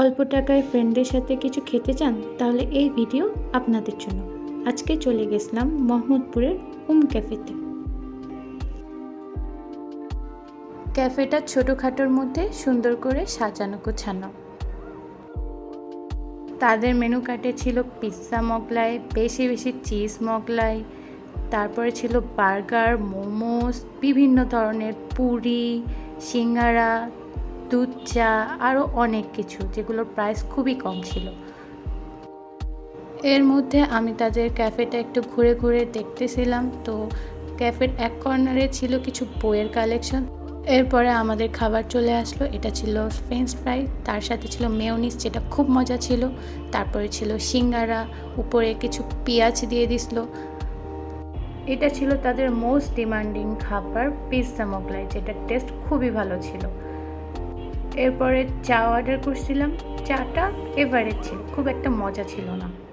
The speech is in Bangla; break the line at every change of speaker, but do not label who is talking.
অল্প টাকায় ফ্রেন্ডদের সাথে কিছু খেতে চান, তাহলে এই ভিডিও আপনাদের জন্য। আজকে চলে গেছিলাম মোহাম্মদপুরের উম ক্যাফেতে ক্যাফেটা ছোটোখাটোর মধ্যে সুন্দর করে সাজানো গোছানো। তাদের মেনু কার্ডে ছিল পিৎজা মগলাই, বেশি বেশি চিজ মগলাই, তারপরে ছিল বার্গার মোমোস বিভিন্ন ধরনের পুরি, সিঙ্গারা দুধ, চা আরও অনেক কিছু যেগুলোর প্রাইস খুবই কম ছিল। এর মধ্যে আমি তাদের ক্যাফেটা একটু ঘুরে ঘুরে দেখতেছিলাম। তো ক্যাফের এক কর্নারে ছিল কিছু বইয়ের কালেকশন এরপরে আমাদের খাবার চলে আসলো। এটা ছিল ফ্রেঞ্চ ফ্রাই তার সাথে ছিল মেয়নিস যেটা খুব মজা ছিল। তারপরে ছিল সিঙ্গারা, উপরে কিছু পেঁয়াজ দিয়ে দিছিল। এটা ছিল তাদের মোস্ট ডিমান্ডিং খাবার পিৎজা মোগলাই যেটার টেস্ট খুবই ভালো ছিল। এরপরে চা অর্ডার করছিলাম। চাটা এভারেজ ছিল খুব একটা মজা ছিল না।